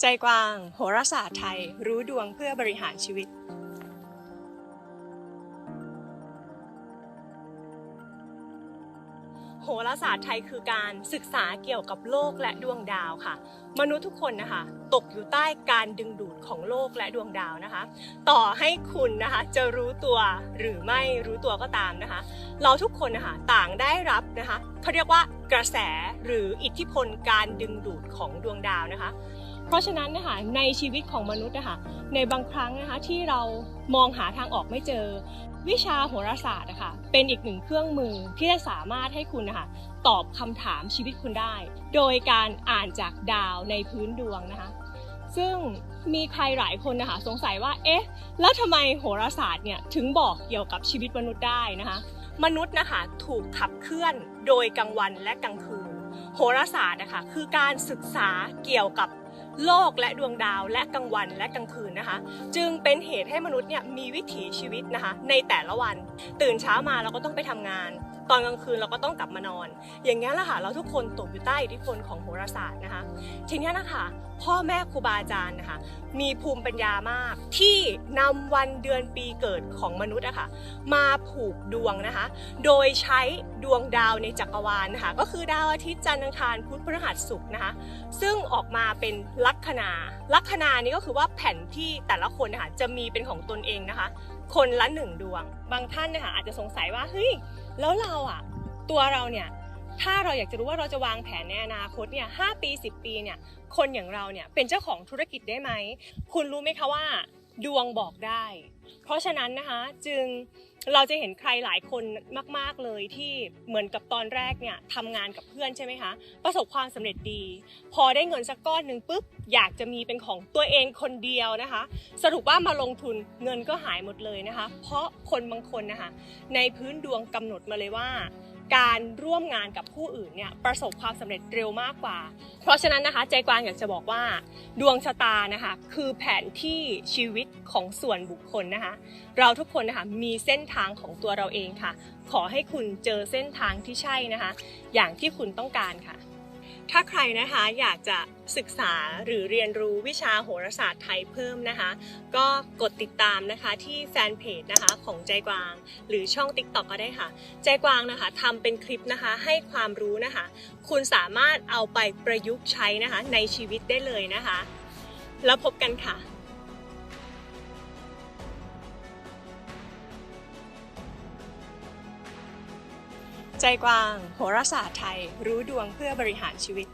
ใจกว้าง โหราศาสตร์ไทย รู้ดวงเพื่อบริหารชีวิต โหราศาสตร์ไทยคือการศึกษาเกี่ยวกับโลกและดวงดาวค่ะ มนุษย์ทุกคนนะคะ ตกอยู่ใต้การดึงดูดของโลกและดวงดาวนะคะ ต่อให้คุณนะคะจะรู้ตัวหรือไม่รู้ตัวก็ตามนะคะ เราทุกคนนะคะต่างได้รับนะคะเขาเรียกว่ากระแสหรืออิทธิพลการดึงดูดของดวงดาวนะคะ เพราะฉะนั้นนะคะในชีวิตของมนุษย์นะคะในบางครั้งนะคะที่เรามองหาทางออกไม่เจอ วิชาโหราศาสตร์นะคะเป็นอีกหนึ่งเครื่องมือที่จะสามารถให้คุณนะคะตอบคำถามชีวิตคุณได้ โดยการอ่านจากดาวในพื้นดวงนะคะซึ่งมีใครหลายคนนะคะสงสัยว่าเอ๊ะแล้วทำไมโหราศาสตร์เนี่ยถึงบอกเกี่ยวกับชีวิตมนุษย์ได้นะคะมนุษย์นะคะถูกขับเคลื่อนโดยกลางวันและกลางคืน โหราศาสตร์นะคะคือการศึกษาเกี่ยวกับ โลกและดวงดาวและกลางวันและกลางคืนนะคะ จึงเป็นเหตุให้มนุษย์เนี่ยมีวิถีชีวิตนะคะ ในแต่ละวัน ตื่นเช้ามาเราก็ต้องไปทำงาน ตอนกลางคืนเราก็ต้องกลับมานอน อย่างนี้ยแหละค่ะเราทุกคนตกอยู่ใต้อิทธิพลของโหราศาสตร์นะคะ ทีนี้นะคะพ่อแม่ครูบาอาจารย์นะคะ มีภูมิปัญญามากที่นำวันเดือนปีเกิดของมนุษย์อะค่ะมาผูกดวงนะคะ โดยใช้ดวงดาวในจักรวาลนะคะ ก็คือดาวอาทิตย์จันทร์อังคารพุธพฤหัสศุกร์นะคะ ซึ่งออกมาเป็นลัคนาลัคนานี้ก็คือว่าแผ่นที่แต่ละคนนะคะจะมีเป็นของตนเองนะคะ คนละหนึ่งดวง บางท่านนะคะอาจจะสงสัยว่าเฮ้ย แล้วเราอะตัวเราเนี่ยถ้าเราอยากจะรู้ว่าเราจะวางแผนในอนาคตเนี่ยหปี 10 ปีเนี่ยคนอย่างเราเนี่ยเป็นเจ้าของธุรกิจได้ไหม คุณรู้ไหมคะว่า ดวงบอกได้ เพราะฉะนั้นนะคะจึงเราจะเห็นใครหลายคนมาก ๆเลยที่เหมือนกับตอนแรกเนี่ยทำงานกับเพื่อนใช่ไหมคะประสบความสำเร็จดี พอได้เงินสักก้อนหนึ่งปุ๊บอยากจะมีเป็นของตัวเองคนเดียวนะคะ สรุปว่ามาลงทุนเงินก็หายหมดเลยนะคะ เพราะคนบางคนนะคะในพื้นดวงกำหนดมาเลยว่า การร่วมงานกับผู้อื่นเนี่ยประสบความสำเร็จเร็วมากกว่า เพราะฉะนั้นนะคะใจกวางอยากจะบอกว่า ดวงชะตานะคะคือแผนที่ชีวิตของส่วนบุคคลนะคะ เราทุกคนนะคะมีเส้นทางของตัวเราเองค่ะ ขอให้คุณเจอเส้นทางที่ใช่นะคะ อย่างที่คุณต้องการค่ะ ถ้าใครนะคะอยากจะศึกษาหรือเรียนรู้วิชาโหราศาสตร์ไทยเพิ่มนะคะ ก็กดติดตามนะคะที่แฟนเพจนะคะของใจกวาง หรือช่อง TikTok ก็ได้ค่ะ ใจกวางนะคะทำเป็นคลิปนะคะให้ความรู้นะคะ คุณสามารถเอาไปประยุกต์ใช้นะคะในชีวิตได้เลยนะคะ แล้วพบกันค่ะ ใจกว้าง โหราศาสตร์ไทย รู้ดวงเพื่อบริหารชีวิต